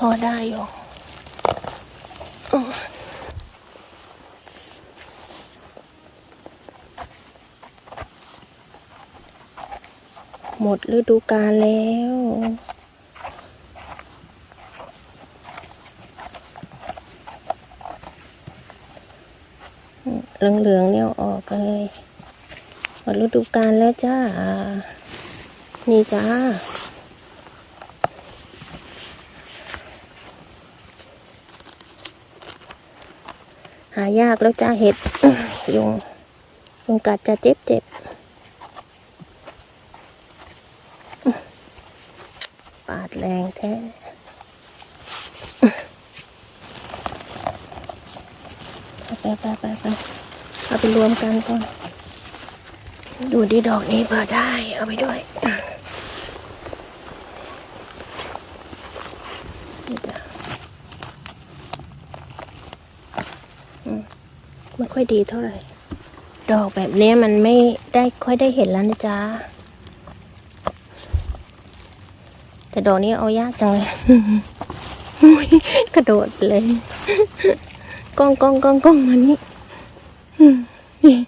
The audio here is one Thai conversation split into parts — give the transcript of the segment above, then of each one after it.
พอได้อยู่หมดฤดูกาลแล้ว เหลืองๆเนี่ยอออกเลย หมดฤดูกาลแล้วจ้า นี่จ้า หายากแล้วจ้าเห็ดยุงยุงกัดจะเจ็บเจ็บปาดแรงแท้ไปไปไปไปเอาไปรวมกันก่อน ดูดีดอกนี้เปิดได้ เอาไปด้วยนี่จ้ะอืม ไม่ค่อยดีเท่าไหร่ ดอกแบบนี้มันไม่ได้ค่อยได้เห็นแล้วนะจ๊ะ แต่ดอกนี้เอายากจังเลยอุ๊ยกระโดดไปเลย ก้องก้องก้องก้องมันนี่นี่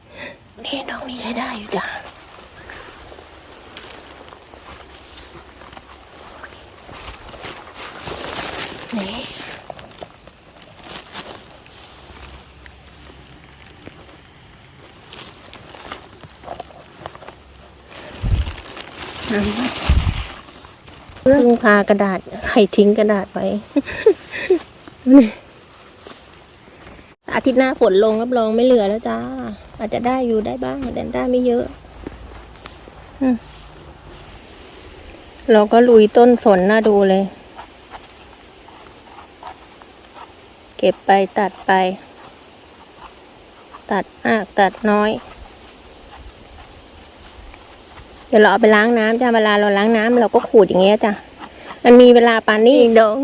นี่ดอกนี้ใช้ได้อยู่จ้ะนี่ เรื่องพากระดาษไข่ทิ้งกระดาษไว้อาทิตย์หน้าฝนลงรับรองไม่เหลือแล้วจ้า อาจจะได้อยู่ได้บ้างแต่ได้ไม่เยอะเราก็ลุยต้นสนน่าดูเลย เก็บไปตัดไป ตัดมากตัดน้อย เดี๋ยวเราเอาไปล้างน้ำจ้าเวลาเราล้างน้ำเราก็ขูดอย่างเงี้ยจ้ะมันมีเวลาปานนี้อีกดอง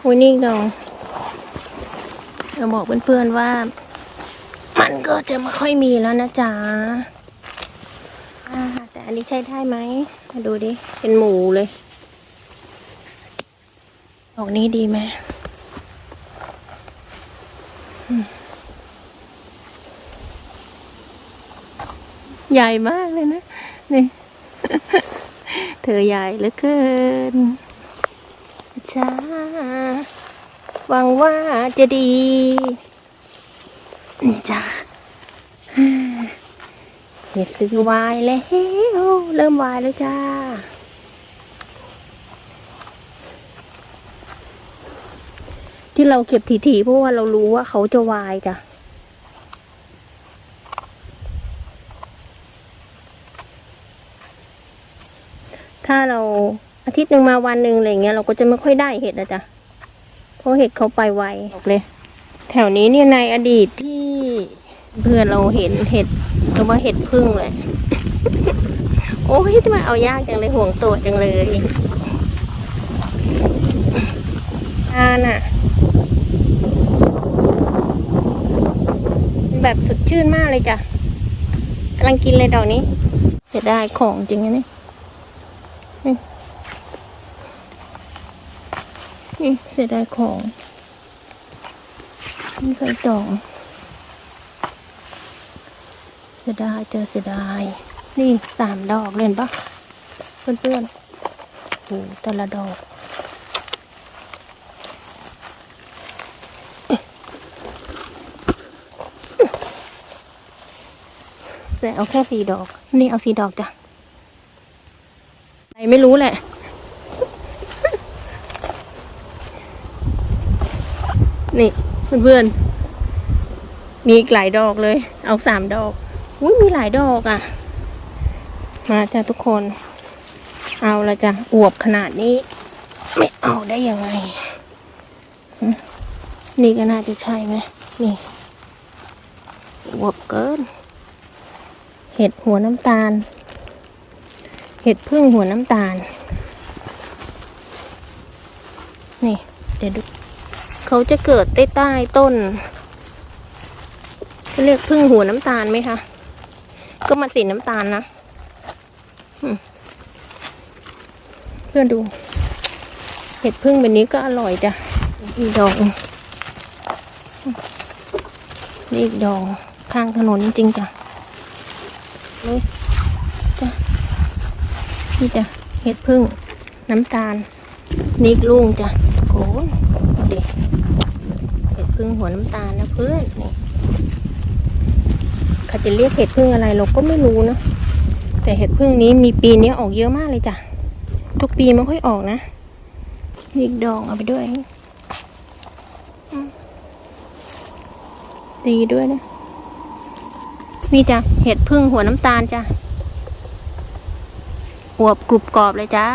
โอ้ยนี่อีกดองเราบอกเพื่อนๆว่า มันก็จะไม่ค่อยมีแล้วนะจ๊ะแต่อันนี้ใช้ได้ไหมมาดูดิ เป็นหมูเลยดอกนี้ดีไหมใหญ่มากเลยนะ นี่ เธอใหญ่เหลือเกินช้าหวังว่าจะดี นี่จ้าเห็ดซื้อวายแล้ว เริ่มวายแล้วจ้า ที่เราเก็บถี่ๆเพราะว่าเรารู้ว่าเขาจะวายจ้ะถ้าเราอาทิตย์หนึ่งมาวันหนึ่งอะไรเงี้ยเราก็จะไม่ค่อยได้เห็ดนะจ๊ะเพราะเห็ดเขาไปไวบอกเลย แถวนี้เนี่ยในอดีตที่เพื่อนเราเห็นเห็ดเรียกว่าเห็ดพึ่งเลยโอ้ยทำไมเอายากจังเลยห่วงตัวจังเลยทานอะแบบสดชื่นมากเลยจ้ะกำลังกินเลยดอกนี้จะได้ของจริงนะนี่นี่นี่เสียดายของ ไม่เคยจองเสียดายเจอเสียดาย นี่สามดอกเล่นปะเพื่อนๆโอ้แต่ละดอกแต่เอาแค่สี่ดอก นี่เอาสี่ดอกจ้ะใครไม่รู้แหละนี่ เพื่อนๆ มีอีกหลายดอกเลย เอาสามดอกอุ้ยมีหลายดอกอะ มาจ้ะทุกคน เอาละจ้ะอวบขนาดนี้ ไม่เอาได้ยังไง นี่ก็น่าจะใช่ไหมนี่อวบเกิน เห็ดหัวน้ำตาล เห็ดพึ่งหัวน้ำตาล นี่ เดี๋ยวดู เขาจะเกิดใต้ใต้ต้นเรียกพึ่งหัวน้ำตาลไหมคะ ก็มันสีน้ำตาลนะเพื่อนดู เห็ดพึ่งแบบนี้ก็อร่อยจ้ะอีดอกหนึ่งนี่อีกดอกข้างถนนจริงจ้ะนี่จ้ะนี่จ้ะเห็ดพึ่งน้ำตาลนี่อีกลุงจ้ะโกน เห็ดพึ่งหัวน้ำตาลนะเพื่อนนี่เขาจะเรียกเห็ดพึ่งอะไรเราก็ไม่รู้นะ แต่เห็ดพึ่งนี้มีปีนี้ออกเยอะมากเลยจ้ะ ทุกปีไม่ค่อยออกนะนี่อีกดอกเอาไปด้วยอืมดีด้วยนะ นี่จ้ะ เห็ดพึ่งหัวน้ำตาลจ้ะอวบกรุบกรอบเลยจ้า